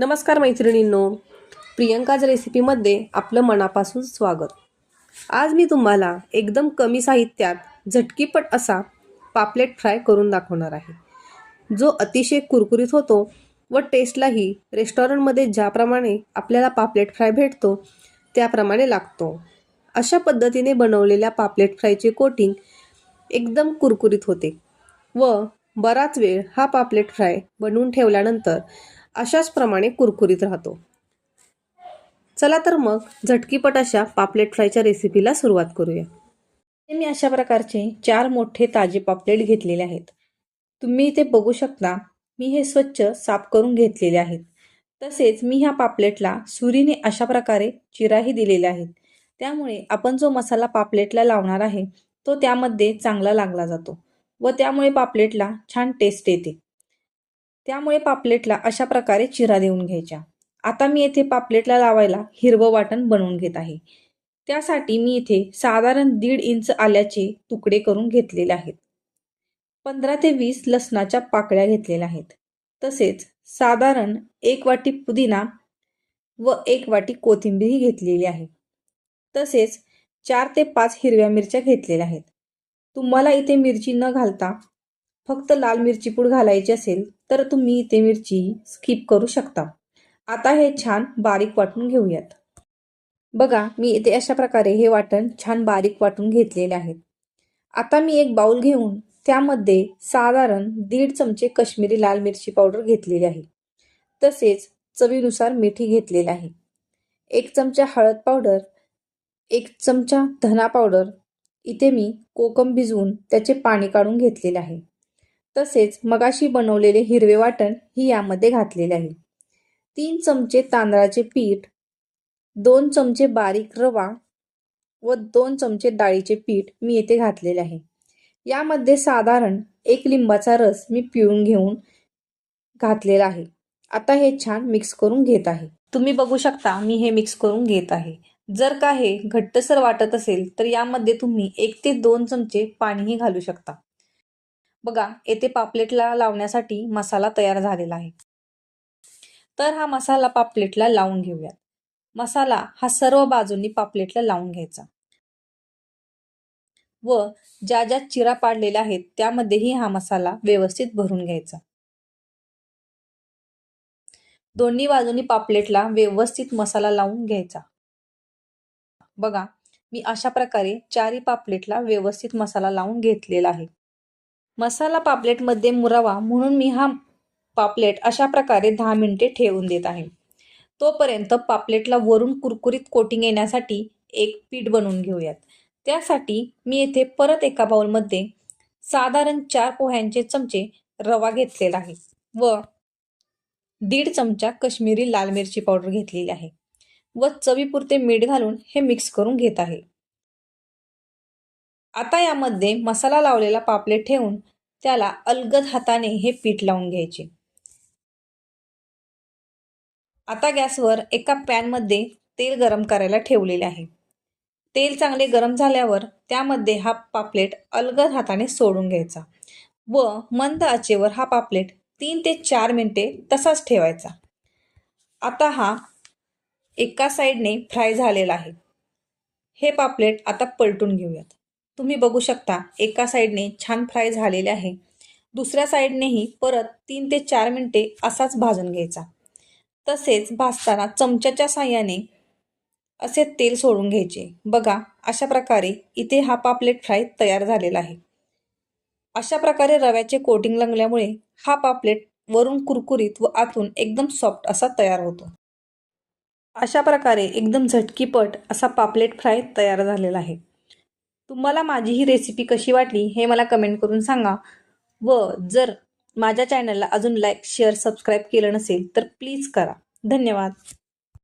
नमस्कार मैत्रिणींनो प्रियंकाज रेसिपीमध्ये आपलं मनापासून स्वागत. आज मी तुम्हाला एकदम कमी साहित्यात झटकीपट असा पापलेट फ्राय करून दाखवणार आहे. जो अतिशय कुरकुरीत होतो व टेस्टलाही रेस्टॉरंटमध्ये ज्याप्रमाणे आपल्याला पापलेट फ्राय भेटतो त्याप्रमाणे लागतो. अशा पद्धतीने बनवलेल्या पापलेट फ्रायचे कोटिंग एकदम कुरकुरीत होते व बराच वेळ हा पापलेट फ्राय बनवून ठेवल्यानंतर अशाच प्रमाणे कुरकुरीत राहतो. चला तर मग झटकीपट अशा पापलेट फ्रायच्या रेसिपीला सुरुवात करूया. मी अशा प्रकारचे चार मोठे ताजे पापलेट घेतलेले आहेत. तुम्ही इथे बघू शकता मी हे स्वच्छ साफ करून घेतलेले आहेत. तसेच मी ह्या पापलेटला सुरीने अशा प्रकारे चिराही दिलेल्या आहेत. त्यामुळे आपण जो मसाला पापलेटला लावणार आहे तो त्यामध्ये चांगला लागला जातो व त्यामुळे पापलेटला छान टेस्ट येते. त्यामुळे पापलेटला अशा प्रकारे चिरा देऊन घ्यायच्या. आता मी येथे पापलेटला लावायला हिरवं वाटण बनवून घेत आहे. त्यासाठी मी इथे साधारण दीड इंच आल्याचे तुकडे करून घेतलेले आहेत. पंधरा ते वीस लसणाच्या पाकळ्या घेतलेल्या आहेत. तसेच साधारण एक वाटी पुदिना व एक वाटी कोथिंबीरही घेतलेली आहे. तसेच चार ते पाच हिरव्या मिरच्या घेतलेल्या आहेत. तुम्हाला इथे मिरची न घालता फक्त लाल मिरची पूड घालायची असेल तर तुम्ही इथे मिरची स्किप करू शकता. आता हे छान बारीक वाटून घेऊयात. बघा मी इथे अशा प्रकारे हे वाटण छान बारीक वाटून घेतलेले आहे. आता मी एक बाउल घेऊन त्यामध्ये साधारण दीड चमचे कश्मीरी लाल मिरची पावडर घेतलेली आहे. तसेच चवीनुसार मिठी घेतलेली आहे. एक चमचा हळद पावडर एक चमचा धना पावडर इथे मी कोकम भिजवून त्याचे पाणी काढून घेतलेले आहे. तसेच मगाशी बनवलेले हिरवे वाटण ही यामध्ये घातलेले आहे. तीन चमचे तांदळाचे पीठ दोन चमचे बारीक रवा व दोन चमचे डाळीचे पीठ मी येथे घातलेले आहे. यामध्ये साधारण एक लिंबाचा रस मी पिळून घेऊन घातलेला आहे. आता हे छान मिक्स करून घेत आहे. तुम्ही बघू शकता मी हे मिक्स करून घेत आहे. जर का हे घट्टसर वाटत असेल तर यामध्ये तुम्ही एक ते दोन चमचे पाणीही घालू शकता. बघा येथे पापलेटला लावण्यासाठी मसाला तयार झालेला आहे. तर हा मसाला पापलेटला लावून घेऊयात. मसाला हा सर्व बाजूंनी पापलेटला लावून घ्यायचा. व ज्या ज्या चिरा पाडलेल्या आहेत त्यामध्येही हा मसाला व्यवस्थित भरून घ्यायचा. दोन्ही बाजूनी पापलेटला व्यवस्थित मसाला लावून घ्यायचा. बघा मी अशा प्रकारे चारी पापलेटला व्यवस्थित मसाला लावून घेतलेला आहे. मसाला पापलेटमध्ये मुरावा म्हणून मी हा पापलेट अशा प्रकारे दहा मिनिटे ठेवून देत आहे. तोपर्यंत पापलेटला वरून कुरकुरीत कोटिंग येण्यासाठी एक पीठ बनवून घेऊयात. त्यासाठी मी येथे परत एका बाउलमध्ये साधारण चार पोह्यांचे चमचे रवा घेतलेला आहे व दीड चमचा कश्मीरी लाल मिरची पावडर घेतलेली आहे व चवीपुरते मीठ घालून हे मिक्स करून घेत आहे. आता यामध्ये मसाला लावलेला पापलेट ठेवून त्याला अलगद हाताने हे पीठ लावून घ्यायचे. आता गॅसवर एका पॅनमध्ये तेल गरम करायला ठेवलेले आहे. तेल चांगले गरम झाल्यावर त्यामध्ये हा पापलेट अलगद हाताने सोडून घ्यायचा व मंद आचेवर हा पापलेट तीन ते चार मिनिटे तसाच ठेवायचा. आता हा एका साईडने फ्राय झालेला आहे. हे पापलेट आता पलटून घेऊयात. तुम्ही बघू शकता एका साईडने छान फ्राय झालेले आहे. दुसऱ्या साईडनेही परत तीन ते चार मिनटे असाच भाजून घ्यायचा. तसेच भाजताना चमच्याच्या साह्याने असे तेल सोडून घ्यायचे. बघा अशा प्रकारे इथे हा पापलेट फ्राय तयार झालेला आहे. अशा प्रकारे रव्याचे कोटिंग लागल्यामुळे हा पापलेट वरून कुरकुरीत व आतून एकदम सॉफ्ट असा तयार होतो. अशा प्रकारे एकदम झटकीपट असा पापलेट फ्राय तयार झालेला आहे. तुम्हाला माझी ही रेसिपी कशी वाटली हे मला कमेंट करून सांगा. व जर माझ्या चॅनलला अजून लाईक शेअर सबस्क्राईब केलं नसेल तर प्लीज करा. धन्यवाद.